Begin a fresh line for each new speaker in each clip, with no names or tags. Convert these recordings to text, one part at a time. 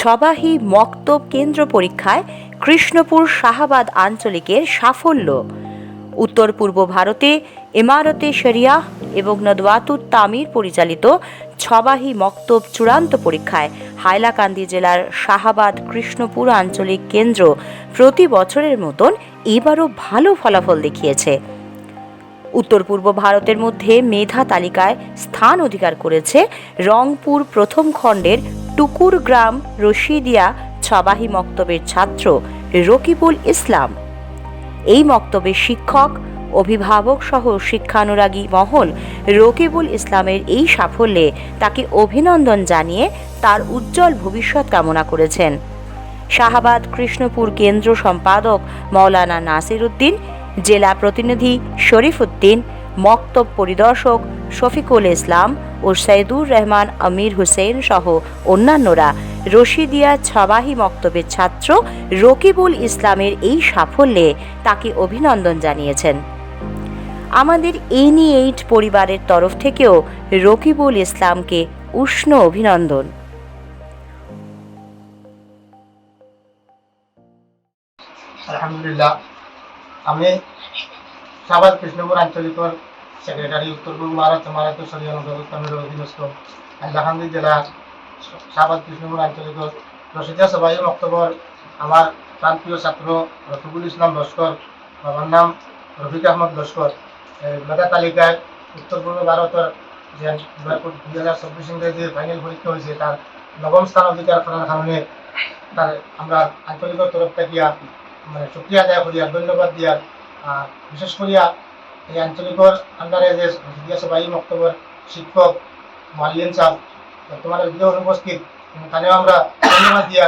ছবাহি মক্তব কেন্দ্র পরীক্ষায় কৃষ্ণপুর শাহাবাদ আঞ্চলিকের সাফল্য। উত্তর পূর্ব ভারতে ইমারতে শরিয়া এবং নদওয়াতুত তামির পরিচালিত ছবাহি মক্তব চূড়ান্ত পরীক্ষায় হাইলাকান্দি জেলার শাহাবাদ কৃষ্ণপুর আঞ্চলিক কেন্দ্র প্রতি বছরের মতন এবারও ভালো ফলাফল দেখিয়েছে। উত্তর পূর্ব ভারতের মধ্যে মেধা তালিকায় স্থান অধিকার করেছে রংপুর প্রথম খণ্ডের টুকুর গ্রাম রশিদিয়া ছবাহি মক্তবের ছাত্র রকিবুল ইসলাম। এই মক্তবের শিক্ষক, অভিভাবক সহ শিক্ষানুরাগী মহল রকিবুল ইসলামের এই সাফল্যে তাকে অভিনন্দন জানিয়ে তার উজ্জ্বল ভবিষ্যৎ কামনা করেছেন। শাহাবাদ কৃষ্ণপুর কেন্দ্র সম্পাদক মৌলানা নাসির উদ্দিন জেলা প্রতিনিধি শরীফ উদ্দিন মক্তব পরিদর্শক শফিকুল ইসলাম ও সৈদুর রহমান আমির হুসেন সহ অন্যান্যরা রশিদিয়া ছবাহি মক্তবের ছাত্র রকিবুল ইসলামের এই সাফল্যে তাকে অভিনন্দন জানিয়েছেন। আমাদের এনি এইট পরিবারের তরফ থেকেও রকিবুল ইসলামকে উষ্ণ অভিনন্দন।
আলহামদুলিল্লাহ, আমি সাবাদ কৃষ্ণপুর আঞ্চলিকর সেক্রেটারি উত্তর পূর্ব ভারত মারাত্ম সরিয়া নগরস্থানের অধীনস্থ হাইলাকান্দি জেলার সাবাদ কৃষ্ণপুর আঞ্চলিকর রশিদা সবাই অক্টোবর আমার প্রান্তীয় ছাত্র রফিকুল ইসলাম লস্কর, বাবার নাম রফিক আহমদ লস্কর। মেধা তালিকায় উত্তর পূর্ব ভারতের যে দুই হাজার চব্বিশ ইংরেজি ফাইনাল পরীক্ষা হয়েছে, তার নবম স্থান অধিকার করার কারণে তার আমরা আঞ্চলিকর তরফ থেকে মানে শুক্রিয়া আদায় করিয়া ধন্যবাদ দিয়া বিশেষ করিয়া এই আঞ্চলিকর আন্ডারে যে দিয়া সবাই শিক্ষক মালিয়ান সাহ বর্তমানে যদিও অনুপস্থিত তানেও আমরা ধন্যবাদ দিয়া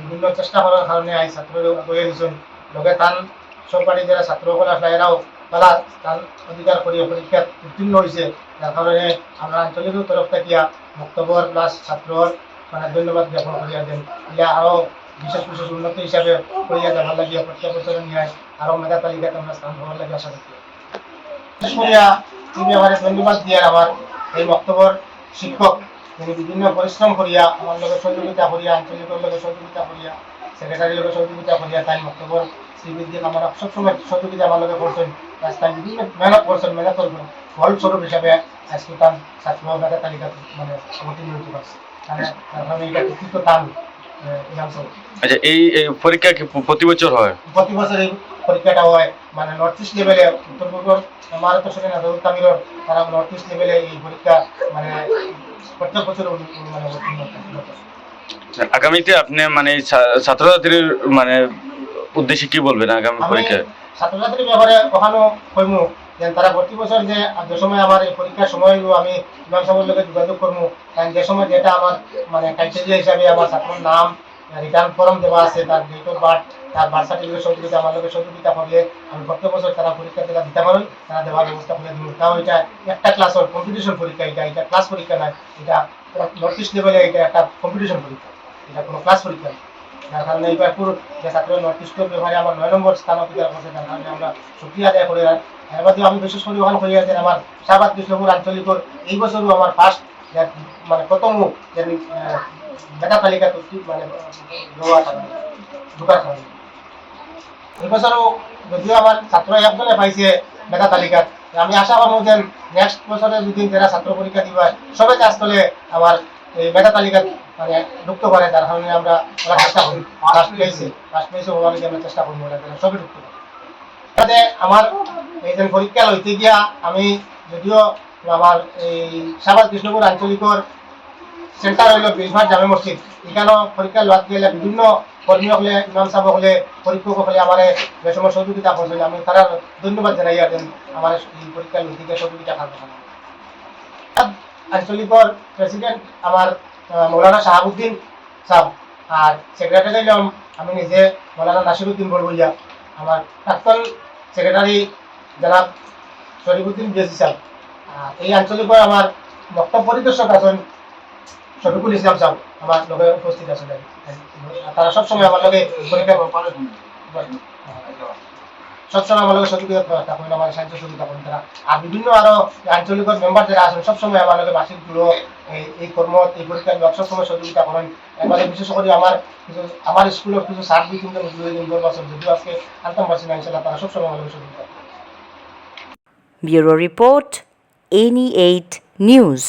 বিভিন্ন চেষ্টা করার কারণে আই ছাত্র গিয়ে দিয়েছেন লগে তান সহকারী যারা ছাত্রসকল আসলে এরাও তারা তার অধিকার করিয়া পরীক্ষাত উত্তীর্ণ হয়েছে যার কারণে আমরা আঞ্চলিকের তরফ থেকে মক্তব্যর প্লাস ছাত্রর মানে ধন্যবাদ জ্ঞাপন করিয়া দেন ইয়া আরও বিশেষ বিশেষ উন্নতি হিসাবে করিয়া যাবার লাগিয়া প্রত্যেক বছরে নিয়ে আরও মেধা তালিকাতে আমরা স্থান পাওয়ার লাগে আশা করি করিয়া এই ব্যাপারে ধন্যবাদ দিয়ে আমার এই বক্তব্যর শিক্ষক। তিনি বিভিন্ন পরিশ্রম করিয়া আমার লগে সহযোগিতা করিয়া, আঞ্চলিকের লগে সহযোগিতা করিয়া, সেক্রেটারির লগে সহযোগিতা করিয়া তাই বক্তব্যর শ্রীবিদ্যা আমার সবসময় সহযোগিতা আমার লগে করছেন। রাস্তায় বিভিন্ন মেহনত করছেন, মেহনতর ফলস্বরূপ হিসাবে আজকে তার ছাত্র তালিকা মানে অবতীর্ণ হতে পারছে। মানে তার কৃতিত্ব এক্সাম
আচ্ছা এই পরীক্ষা কি প্রতি বছর হয়?
প্রতি বছর এই পরীক্ষাটা হয় মানে নর্থ ইস্ট লেভেলে উত্তর পূর্ব ভারত নাজর তামিলর তারা নর্থ ইস্ট লেভেলে এই পরীক্ষা মানে প্রত্যেক বছর মানে হয়।
আগামীতে আপনি মানে এই ছা- ছাত্রছাত্রীর মানে উদ্দেশ্যে কি বলবেন আগামী পরীক্ষায়?
ছাত্রছাত্রীর ব্যাপারে কখনো কইমু তারা প্রতি বছর যে যে সময় আমার এই পরীক্ষার সময় আমি ইমাম সাহেবের লোকে যোগাযোগ করব। কারণ যে সময় যেটা আমার মানে ক্রাইটেরিয়া হিসাবে আমার ছাত্রের নাম রিটার্ন ফর্ম দেওয়া আছে, তার ডেট অফ বার্থ তার বার্থ সার্টিফিকেট সহযোগিতা, আমার লোকের সহযোগিতা করলে আমি প্রত্যেক বছর তারা পরীক্ষা দিতে দিতে পারেন তারা দেওয়ার ব্যবস্থা করে দিব। তাও এটা একটা ক্লাস ওর কম্পিটিশন পরীক্ষা, এটা এটা ক্লাস পরীক্ষা নয় এটা নর্থ ইস্ট লেভেলে এটা একটা কম্পিটিশন পরীক্ষা, এটা কোনো ক্লাস পরীক্ষা নয় যার যে নর্থ ইস্টের আমার নয় নম্বর স্থান অধিকার করছে কারণে আমরা আদায় করে। আমি বিশেষ করে আছেন আমার কৃষ্ণপুর এই বছরও আমার ফার্স্ট মানে প্রথম যে মেধা তালিকা মানে ঢোকার কারণে। এই বছরও যদিও আমার ছাত্র একজনে পাইছে মেধা তালিকাত আমি আশা করব যে নেক্সট বছরে যদি যারা ছাত্র পরীক্ষা দিবা সবাই কাজ করলে আমার মেধা তালিকাত মানে ঢুকতে পারে তার কারণে আমরা চেষ্টা করি। ফার্স্ট ফার্স্ট আমরা চেষ্টা করব সবই ঢুকতে আমার এই যে পরীক্ষা লইতে গিয়া আমি যদিও আমার এই সাবাদ কৃষ্ণপুর আঞ্চলিকর সেন্টার হইল জামে মসজিদ। এখানেও পরীক্ষা লোয়াত গেলে বিভিন্ন কর্মী হলে, ইমাম সাহেব হলে, পরীক্ষক হলে আমার যে সময় সহযোগিতা করছিল আমি তারা ধন্যবাদ জানাই আর আমার এই পরীক্ষা গিয়ে সহযোগিতা করব আঞ্চলিকর প্রেসিডেন্ট আমার মৌলানা শাহাবুদ্দিন সাহেব আর সেক্রেটারি হইলাম আমি নিজে মৌলানা নাসিরুদ্দিন বলবইয়া আমার প্রাক্তন সেক্রেটারি জনাব শরীফুদ্দিন বিএসি আর এই আঞ্চলিকর আমার বক্তব্য পরিদর্শক আছেন শফিকুল ইসলাম সাহেব আমার লগে উপস্থিত আছেন। তারা সবসময় আমার লগে পরীক্ষা সবসময় আমার সহযোগিতা থাকেন আমার সাহায্য সহযোগিতা করেন তারা। আর বিভিন্ন আরও আঞ্চলিক মেম্বার যারা আছেন, সবসময় আমার লগে মাসিকগুলো এই কর্ম, এই পরীক্ষা বিভাগ সবসময় সহযোগিতা করেন। এবারে বিশেষ করে আমার কিছু আমার স্কুলের কিছু সার দিন দশ বছর, যদিও আজকে আনতাম পারছি না ইনশাল্লাহ তারা সবসময় আমার লগে সহযোগিতা।
Bureau report any eight news.